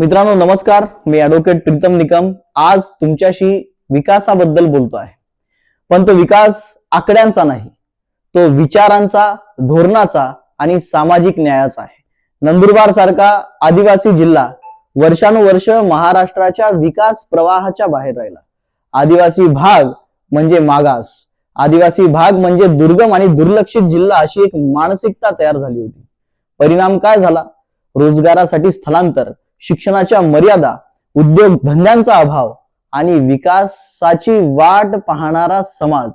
मित्रांनो नमस्कार. मी ऍडव्होकेट प्रीतम निकम. आज तुमच्याशी विकासाबद्दल बोलतो आहे. पण तो विकास आकड्यांचा नाही. तो विचारांचा धोरणाचा आणि सामाजिक न्यायाचा आहे. नंदुरबार सारखा आदिवासी जिल्हा वर्षानुवर्ष महाराष्ट्राच्या विकास प्रवाहाच्या बाहेर राहिला. आदिवासी भाग म्हणजे मागास. आदिवासी भाग म्हणजे दुर्गम आणि दुर्लक्षित जिल्हा अशी एक मानसिकता तयार झाली होती. परिणाम काय झाला? रोजगारासाठी स्थलांतर. शिक्षणाच्या मर्यादा उद्योग धंद्यांचा अभाव आणि विकासाची वाट पाहणारा समाज.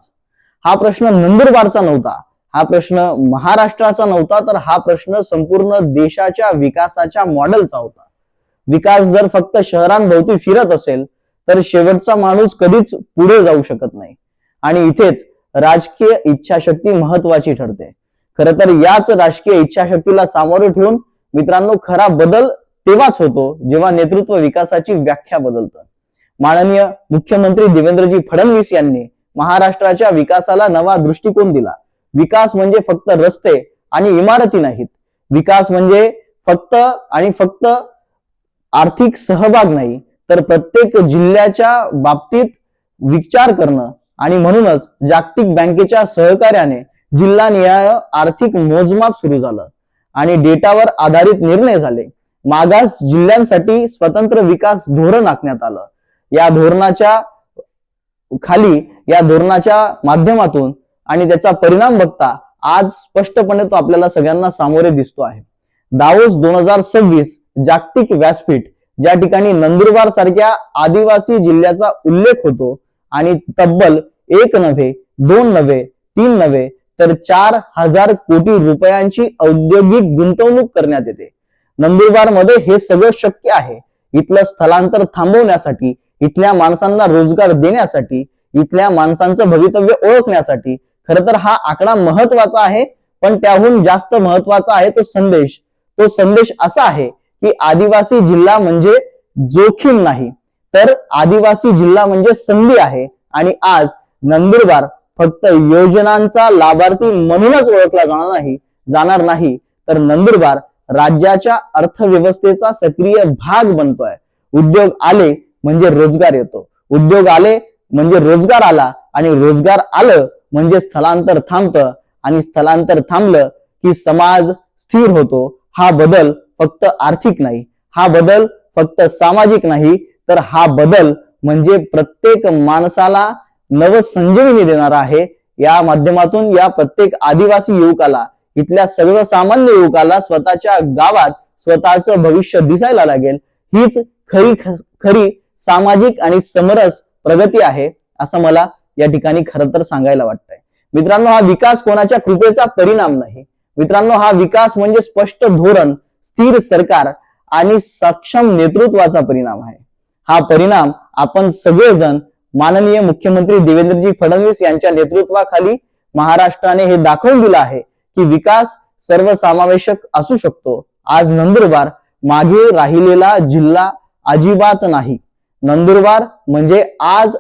हा प्रश्न नंदुरबारचा नव्हता. हा प्रश्न महाराष्ट्राचा नव्हता तर हा प्रश्न संपूर्ण देशाच्या विकासाच्या मॉडेलचा होता. विकास जर फक्त शहरांभोवती फिरत असेल तर शेवटचा माणूस कधीच पुढे जाऊ शकत नाही. आणि इथेच राजकीय इच्छाशक्ती महत्वाची ठरते. खर तर याच राजकीय इच्छाशक्तीला सामोरे ठेवून मित्रांनो खरा बदल तेव्हाच होतो जेव्हा नेतृत्व विकासाची व्याख्या बदलतं. माननीय मुख्यमंत्री देवेंद्रजी फडणवीस यांनी महाराष्ट्राच्या विकासाला नवा दृष्टिकोन दिला. विकास म्हणजे फक्त रस्ते आणि इमारती नाहीत. विकास म्हणजे फक्त आणि फक्त आर्थिक सहभाग नाही तर प्रत्येक जिल्ह्याच्या बाबतीत विचार करणं आणि म्हणूनच जागतिक बँकेच्या सहकार्याने जिल्हा निहाय आर्थिक मोजमाप सुरू झालं आणि डेटावर आधारित निर्णय झाले. मागास जिल्ह्यांसाठी स्वतंत्र विकास धोरण आखण्यात आलं. या धोरणाच्या खाली या धोरणाच्या माध्यमातून आणि त्याचा परिणाम बघता आज स्पष्टपणे तो आपल्याला सगळ्यांना सामोरे दिसतो आहे. दावोस दोन हजार सव्वीस जागतिक व्यासपीठ ज्या ठिकाणी नंदुरबार सारख्या आदिवासी जिल्ह्याचा उल्लेख होतो आणि तब्बल एक नव्हे दोन नव्हे तीन नव्हे तर चार हजार कोटी रुपयांची औद्योगिक गुंतवणूक करण्यात येते. नंदुरबारमध्ये हे सगळं शक्य आहे. इथलं स्थलांतर थांबवण्यासाठी इथल्या माणसांना रोजगार देण्यासाठी इथल्या माणसांचं भवितव्य ओळखण्यासाठी. खर तर हा आकडा महत्त्वाचा आहे पण त्याहून जास्त महत्त्वाचा आहे तो संदेश. तो संदेश असा आहे की आदिवासी जिल्हा म्हणजे जोखीम नाही तर आदिवासी जिल्हा म्हणजे संधी आहे. आणि आज नंदुरबार फक्त योजनांचा लाभार्थी म्हणूनच ओळखला जाणार नाही जाणार नाही. तर नंदुरबार राज्याच्या अर्थव्यवस्थेचा सक्रिय भाग बनतोय. उद्योग आले म्हणजे रोजगार येतो. उद्योग आले म्हणजे रोजगार आला आणि रोजगार आलं म्हणजे स्थलांतर थांबतं आणि स्थलांतर थांबलं की समाज स्थिर होतो. हा बदल फक्त आर्थिक नाही. हा बदल फक्त सामाजिक नाही. तर हा बदल म्हणजे प्रत्येक माणसाला नवसंजीवनी देणारा आहे. या माध्यमातून या प्रत्येक आदिवासी युवकाला इथल्या सर्वसामान्य युवकाला स्वतःच्या गावात स्वतःचं भविष्य दिसायला लागेल. हीच खरी खरी सामाजिक आणि समरस प्रगती आहे असं मला या ठिकाणी खरं तर सांगायला वाटतंय. मित्रांनो हा विकास कोणाच्या कृपेचा परिणाम नाही. मित्रांनो हा विकास म्हणजे स्पष्ट धोरण स्थिर सरकार आणि सक्षम नेतृत्वाचा परिणाम आहे. हा परिणाम आपण सगळेजण माननीय मुख्यमंत्री देवेंद्रजी फडणवीस यांच्या नेतृत्वाखाली महाराष्ट्राने हे दाखवून दिलं आहे. की विकास सर्वसमावेशक असू शकतो. आज नंदुरबार मागे राहिलेला जिल्हा अजिबात नाही. नंदुरबार म्हणजे आज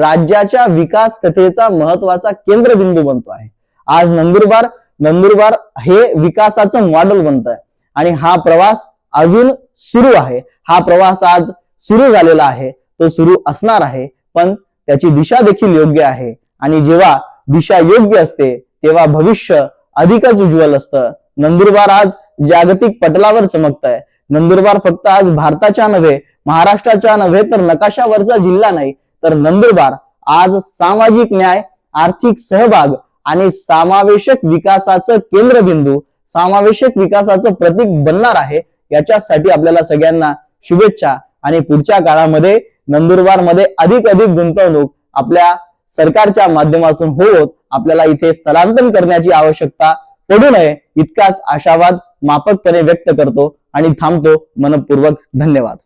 राज्याच्या विकास कथेचा महत्त्वाचा केंद्रबिंदू बनतो आहे. आज नंदुरबार नंदुरबार हे विकासाचं मॉडेल बनत आहे आणि हा प्रवास अजून सुरू आहे. हा प्रवास आज सुरू झालेला आहे. तो सुरू असणार आहे. पण त्याची दिशा देखील योग्य आहे. आणि जेव्हा दिशा योग्य असते तेव्हा भविष्य अधिकच उज्ज्वल असतं. नंदुरबार आज जागतिक पटलावर चमकत आहे नंदुरबार फक्त आज भारताच्या नव्हे महाराष्ट्राच्या नव्हे तर नकाशावरचा जिल्हा नाही तर नंदुरबार आज सामाजिक न्याय आर्थिक सहभाग आणि समावेशक विकासाचं केंद्रबिंदू समावेशक विकासाचं प्रतीक बनणार आहे याच्यासाठी आपल्याला सगळ्यांना शुभेच्छा आणि पुढच्या काळामध्ये नंदुरबारमध्ये अधिक अधिक गुंतवणूक आपल्या सरकारच्या माध्यमातून होत आपल्याला इथे स्थलांतर करण्याची आवश्यकता पडू नये इतकाच आशावाद मापकपणे व्यक्त करतो आणि थांबतो. मनपूर्वक धन्यवाद.